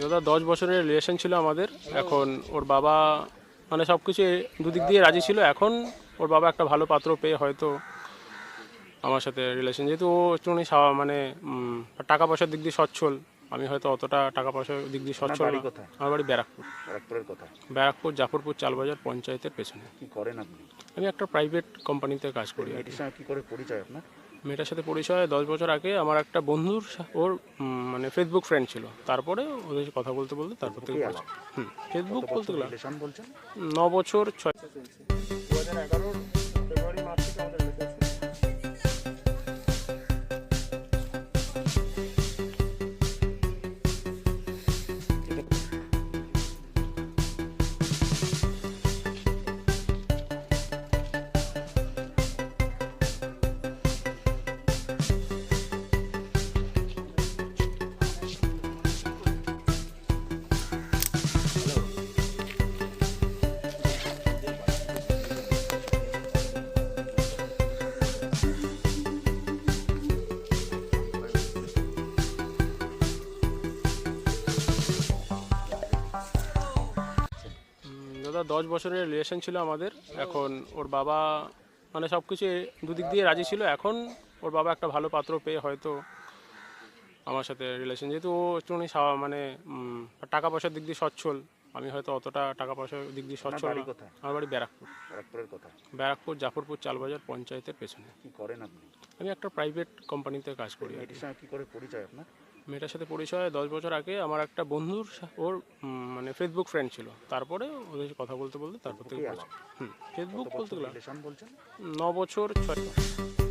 দাদা দশ বছরের রিলেশন ছিল আমাদের। এখন ওর বাবা মানে সব কিছু দুদিক দিয়ে রাজি ছিল। এখন ওর বাবা একটা ভালো পাত্র পেয়ে হয়তো আমার সাথে রিলেশন যেহেতু ও একটুখানি সা- মানে টাকা পয়সার দিক দিয়ে সচ্ছল। আমি হয়তো অতটা টাকা পয়সার দিক দিয়ে সচ্ছল? আমার বাড়ি ব্যারাকপুর। ব্যারাকপুরের কথা ব্যারাকপুর জাফরপুর চালবাজার পঞ্চায়েতের পেছনে। কি করেন আপনি? আমি একটা প্রাইভেট কোম্পানিতে কাজ করি কি করে পরিচয় আপনার? মেয়েটার সাথে পরিচয় দশ বছর আগে আমার একটা বন্ধুর ওর মানে ফেসবুক ফ্রেন্ড ছিল। তারপরে ওদের সাথে কথা বলতে বলতে তারপর থেকে হুম ফেসবুক বলতে গেলাম ন বছর ছয় দু হাজার দাদা দশ বছরের রিলেশন ছিল আমাদের। এখন ওর বাবা মানে সব কিছু দুদিক দিয়ে রাজি ছিল। এখন ওর বাবা একটা ভালো পাত্র পেয়ে হয়তো আমার সাথে রিলেশন যেহেতু ও একটুখানি সা- মানে টাকা পয়সার দিক দিয়ে সচ্ছল। আমি হয়তো অতটা টাকা পয়সার দিক দিয়ে সচ্ছল না। আমার বাড়ি ব্যারাকপুর। ব্যারাকপুরের কথা। ব্যারাকপুর জাফরপুর চালবাজার পঞ্চায়েতের পেছনে। কি করেন আপনি? আমি একটা প্রাইভেট কোম্পানিতে কাজ করি আর কি। মেয়েটির সঙ্গে কি করে পরিচয় আপনার? মেয়েটার সাথে পরিচয় দশ বছর আগে আমার একটা বন্ধুর ওর মানে ফেসবুক ফ্রেন্ড ছিল। তারপরে ওদের সাথে কথা বলতে বলতে তারপর থেকে হুম ফেসবুক বলতে গেলাম ন বছর ছয়